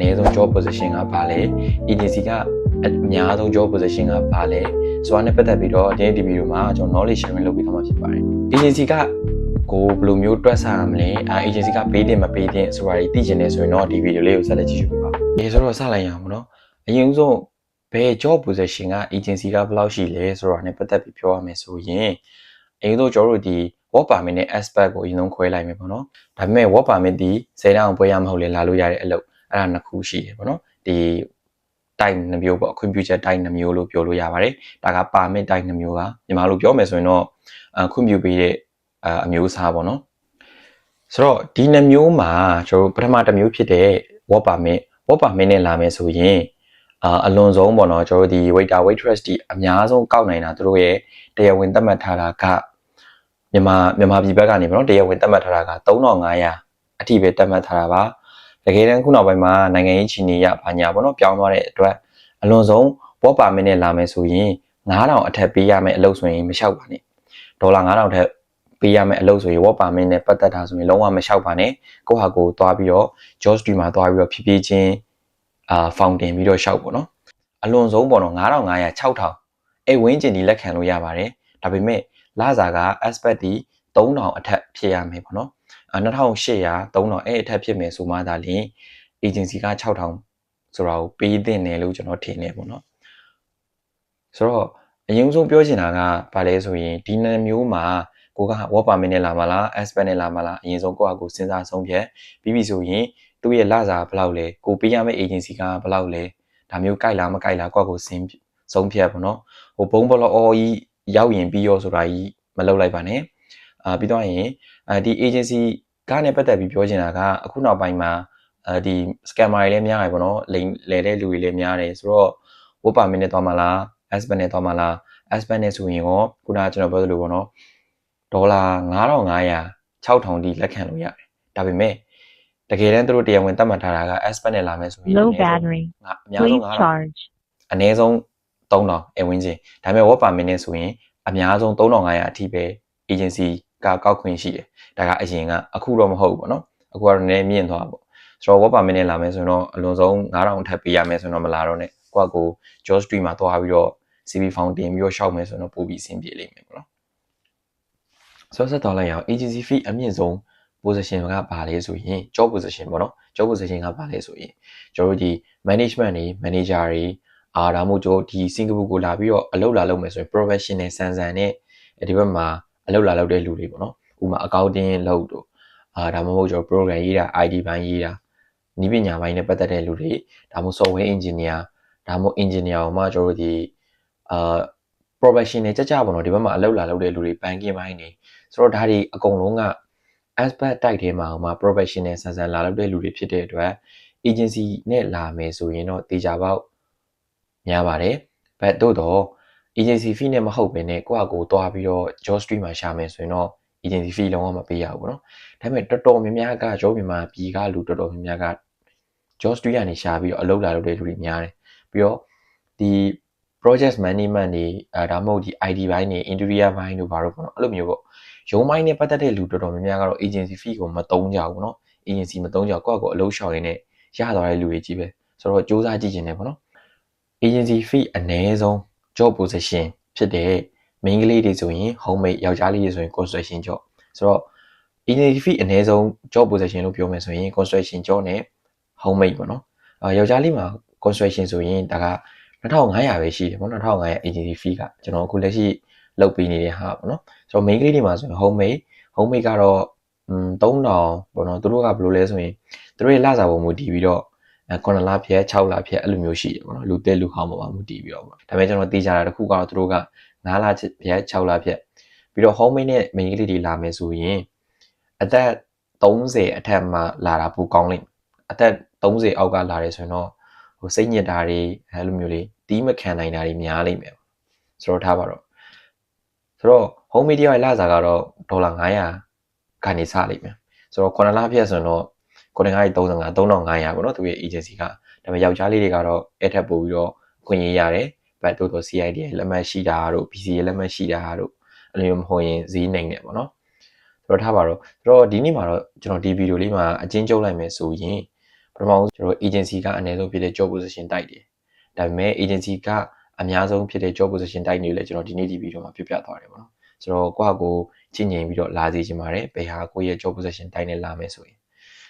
နည်းဆုံး job position ကဘာလဲ agency ကအများဆုံး job position ကဘာလဲဆိုတာနဲ့ပတ်သက်ပြီးတော့ဒီနေ့ဒီဗီဒီယိုမှာကျွန်တော် knowledge sharing လုပ်ပေးသွားမှာဖြစ်ပါတယ် agency ကကိုဘယ်လိုမျိုးတွက်ဆရမလဲအဲ agency ကပေးတင်မပေးတင်ဆိုတာတွေသိချင်နေဆိုရင်တော့ဒီဗီဒီယိုလေးကိုဆက်လက်ကြည့်ရှုပါဒီဆိုတော့စလိုက်ရအောင်ပေါ့နော်အရင်ဆုံးဘယ် job position က agency ကဘယ်လောက်ရှိလဲဆိုတာနဲ့ပတ်သက်ပြီးပြောရမယ်ဆိုရင်အရင်ဆုံးကျွန်တော်တို့ဒီ work permit နဲ့ aspect ကိုအရင်ဆုံးခွဲလိုက်မယ်ပေါ့နော်ဒါပေမဲ့ work permit ဒီစေတောင်ပွဲရမဟုတ်လေလာလို့ရတဲ့အလုပ် အဲ့ဒါနှစ်ခုရှိတယ်ပေါ့နော်ဒီ type နှမျိုးပေါ့ခွင့်ပြုချက် type နှမျိုးလို့ပြောလို့ရပါတယ်ဒါက permit type နှမျိုးကမြန်မာလိုပြောမယ်ဆိုရင်တော့အခွင့်ပြုပေးတဲ့အမျိုးအစားပေါ့နော်ဆိုတော့ဒီနှမျိုးမှာကျွန်တော်ပထမတစ်မျိုးဖြစ်တဲ့ work permit work permit နဲ့လာမယ်ဆိုရင်အာအလွန်ဆုံးပေါ့နော်ကျွန်တော်တို့ဒီ waiter waitress ဒီအများဆုံးကောက်နိုင်တာတို့ရဲ့တရားဝင်သတ်မှတ်ထားတာကမြန်မာမြန်မာပြည်ဘက်ကနေပေါ့နော်တရားဝင်သတ်မှတ်ထားတာက3500အထိပဲသတ်မှတ်ထားတာပါ တကယ်တမ်းခုနောက်ပိုင်းမှာနိုင်ငံရေးချီနေရဘာညာပေါ့နော်ပြောင်းသွားတဲ့အတွက်အလွန်ဆုံး work permit နဲ့လာမယ်ဆိုရင်9000အထက်ပေးရမယ်အလုပ်ဆိုရင်မလျှောက်ပါနဲ့ဒေါ်လာ9000ထက်ပေးရမယ်အလုပ်ဆိုရင် work permit နဲ့ပတ်သက်တာဆိုရင်လုံးဝမလျှောက်ပါနဲ့ကိုယ့်ဟာကိုယ်သွားပြီးတော့ job stream မှာသွားပြီးတော့ဖြည်းဖြည်းချင်းအာ fountain ပြီးတော့လျှောက်ပေါ့နော်အလွန်ဆုံးပေါ့နော်9500 6000အဲ့ဝင်းကျင်ဒီလက်ခံလို့ရပါတယ်ဒါပေမဲ့လစာက aspect ဒီ3000အထက်ဖြစ်ရမယ်ပေါ့နော် 2800 3000အဲ့အထက်ဖြစ်မယ်ဆိုမှသာလျှင် agency က6000ဆိုတာကိုပေးသင့်တယ်လို့ကျွန်တော်ထင်နေပေါ့နော်ဆိုတော့အရင်ဆုံးပြောချင်တာကဘာလဲဆိုရင်ဒီနှစ်မျိုးမှာကိုက work permit နဲ့လာမလား aspect နဲ့လာမလားအရင်ဆုံးကိုကကိုစဉ်းစားဆုံးဖြတ်ပြီးပြီဆိုရင်သူ့ရဲ့လစာဘယ်လောက်လဲကိုပေးရမယ့် agency ကဘယ်လောက်လဲဒါမျိုးကြိုက်လားမကြိုက်လားကိုကကိုစဉ်းဆုံးဖြတ်ပေါ့နော်ဟိုဘုံဘလောအော်ကြီးရောက်ရင်ပြီးရောဆိုတာကြီးမလုပ်လိုက်ပါနဲ့ အာပြီးတော့ရင်အဲဒီ agency ကနဲ့ပတ်သက်ပြီးပြောချင်တာကအခုနောက်ပိုင်းမှာအဲဒီ scammer တွေလည်းများတယ်ပေါ့နော်လိမ်လဲတဲ့လူတွေလည်းများတယ်ဆိုတော့ work permit နဲ့သွားမလား aspect နဲ့သွားမလား aspect နဲ့ဆိုရင်ရောခုနကကျွန်တော်ပြောသလိုပေါ့နော်ဒေါ်လာ9500 6000ဒီလက်ခံလို့ရတယ်ဒါပေမဲ့တကယ်တမ်းသူတို့တရားဝင်သတ်မှတ်ထားတာက aspect နဲ့လာမယ်ဆိုရင် Low battery. အများဆုံး Please 9000 charge. အနည်းဆုံး3000အဝင်းချင်းဒါပေမဲ့ work permit နဲ့ဆိုရင်အများဆုံး3500အထိပဲ agency ကကောက်ခွင့်ရှိတယ်ဒါကအရင်ကအခုတော့မဟုတ်ဘူးပေါ့နော်အခုကတော့နည်းမြင့်သွားပါပေါ့ဆိုတော့ work permit နဲ့လာမယ်ဆိုရင်တော့အလွန်ဆုံး9000ထပ်ပေးရမယ်ဆိုတော့မလာတော့နဲ့ကိုယ့်ကို job stream မှာသွားပြီးတော့ CV form တင်ပြီးတော့ရှောက်မယ်ဆိုရင်တော့ပိုပြီးအဆင်ပြေလိမ့်မယ်ပေါ့နော်ဆိုတော့ဆက်တော်လိုက်အောင် agency fee အမြင့်ဆုံး position ကဘာလဲဆိုရင် job position ပေါ့နော် job position ကဘာလဲဆိုရင်ကျွန်တော်တို့ဒီ management တွေ manager တွေအာဒါမှမဟုတ်ကျွန်တော်ဒီစင်ကာပူကိုလာပြီးတော့အလုပ်လာလုပ်မယ်ဆိုရင် professional ဆန်ဆန်နဲ့ဒီဘက်မှာ အလုပ်လာလုပ်တဲ့လူတွေပေါ့နော်ဥပမာ accounting လုပ်တို့အာဒါမှမဟုတ်ကျွန်တော် program ရေးတာ ID ဘိုင်းရေးတာနည်းပညာဘိုင်းနဲ့ပတ်သက်တဲ့လူတွေဒါမှမဟုတ် software engineer ဒါမှမဟုတ် engineer ကိုမှကျွန်တော်တို့ဒီအာ professional ကြကြပေါ့နော်ဒီဘက်မှာအလုပ်လာလုပ်တဲ့လူတွေ banking ဘိုင်းနေဆိုတော့ဒါတွေအကုန်လုံးက aspect type ထဲမှာဟိုမှာ professional ဆန်ဆန်လာလုပ်တဲ့လူတွေဖြစ်တဲ့အတွက် agency နဲ့လာမယ်ဆိုရင်တော့တေချာပေါက်များပါတယ်။ဘတ်တို့တော့ agency fee နဲ့မဟုတ်ဘဲနဲ့ကိုယ့်အကိုသွားပြီးတော့ job stream မှာရှာမယ်ဆိုရင်တော့ agency fee လုံးဝမပေးရဘူးပေါ့နော်။ဒါပေမဲ့တော်တော်များများက job မြန်မာပြည်ကလူတော်တော်များများက job stream ကနေရှာပြီးတော့အလုပ်လာလုပ်တဲ့လူတွေများတယ်။ပြီးတော့ဒီ project management တွေအဲဒါမှမဟုတ်ဒီ ID ဘိုင်းတွေ interior ဘိုင်းတို့ဘာလို့ပေါ့နော်အဲ့လိုမျိုးပေါ့ရုံးဘိုင်းနဲ့ပတ်သက်တဲ့လူတော်တော်များများကတော့ agency fee ကိုမတုံးကြဘူးပေါ့နော် agency မတုံးကြကိုယ့်အကိုအလုပ်ရှောင်ရင်းနဲ့ရသွားတဲ့လူတွေကြီးပဲဆိုတော့စူးစမ်းကြည့်ခြင်းတယ်ပေါ့နော် agency fee အနည်းဆုံး job position ဖြစ်တဲ့ main ကလေးတွေဆိုရင် homemade ယောက်ျားလေးတွေဆိုရင် construction job ဆိုတော့ agency fee အနည်းဆုံး job position လို့ပြောမယ်ဆိုရင် construction job နဲ့ homemade ပေါ့နော်အဲယောက်ျားလေးမှာ construction ဆိုရင်ဒါက2500ပဲရှိတယ်ပေါ့နော်2500 agency fee ကကျွန်တော်အခုလက်ရှိလုပ်ပေးနေတဲ့ဟာပေါ့နော်ဆိုတော့ main ကလေးတွေမှာဆိုရင် homemade homemade ကတော့อืม3000ပေါ့နော်သူတို့ကဘယ်လိုလဲဆိုရင်သူတို့ရဲ့လစာပုံမူတည်ပြီးတော့ အဲ9လဖြတ်6လဖြတ်အဲ့လိုမျိုးရှိတယ်ပေါ့နော်လူတက်လူဟောင်းပေါ်မှာမူတည်ပြီးတော့ပေါ့ဒါပေမဲ့ကျွန်တော်သိကြတာတစ်ခုကတော့သူတို့က9လဖြတ်6လဖြတ်ပြီးတော့ home made နဲ့ main ကလေးတွေလာမယ်ဆိုရင်အသက်30အထက်မှလာတာပိုကောင်းလိမ့်အသက်30အောက်ကလာတယ်ဆိုရင်တော့ဟိုစိတ်ညစ်တာတွေအဲ့လိုမျိုးလေးတီးမခံနိုင်တာတွေများလိမ့်မယ်ဆိုတော့ထားပါတော့ဆိုတော့ home media ရဲ့လစာကတော့ဒေါ်လာ900ကနေစလိမ့်မယ်ဆိုတော့9လဖြတ်ဆိုရင်တော့ 9535 3500ပေါ့နော်သူရဲ့ agency ကဒါပေမဲ့ယောက်ျားလေးတွေကတော့အဲ့ထက်ပိုပြီးတော့ခွင့်ရရတယ်ဘတ်တို့တော့ CID ရဲ့လက်မှတ်ရှိတာတို့ BC ရဲ့လက်မှတ်ရှိတာတို့အဲ့လိုမျိုးမဟုတ်ရင်ဈေးနိုင်တယ်ပေါ့နော်တို့ထားပါတော့တို့ဒီနေ့မှာတော့ကျွန်တော်ဒီဗီဒီယိုလေးမှာအချင်းကျုပ်လိုက်မယ်ဆိုရင်ပထမဆုံးကျွန်တော် agency ကအနည်းဆုံးဖြစ်တဲ့ job position တိုက်တယ်ဒါပေမဲ့ agency ကအများဆုံးဖြစ်တဲ့ job position တိုက်နေလေကျွန်တော်ဒီနေ့ဒီဗီဒီယိုမှာပြပြသွားတယ်ပေါ့နော်ဆိုတော့ကိုယ့်အကိုချင်းငင်ပြီးတော့လာစီချင်ပါတယ်ဘယ်ဟာကိုယ့်ရဲ့ job position တိုက်နေလာမယ်ဆိုရင်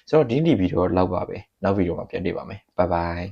ကျွန်တော်ဒီဒီဗီဒီယိုတော့လောက်ပါပဲနောက်ဗီဒီယိုမှာပြန်တွေ့ပါမယ်ဘိုင်ဘိုင်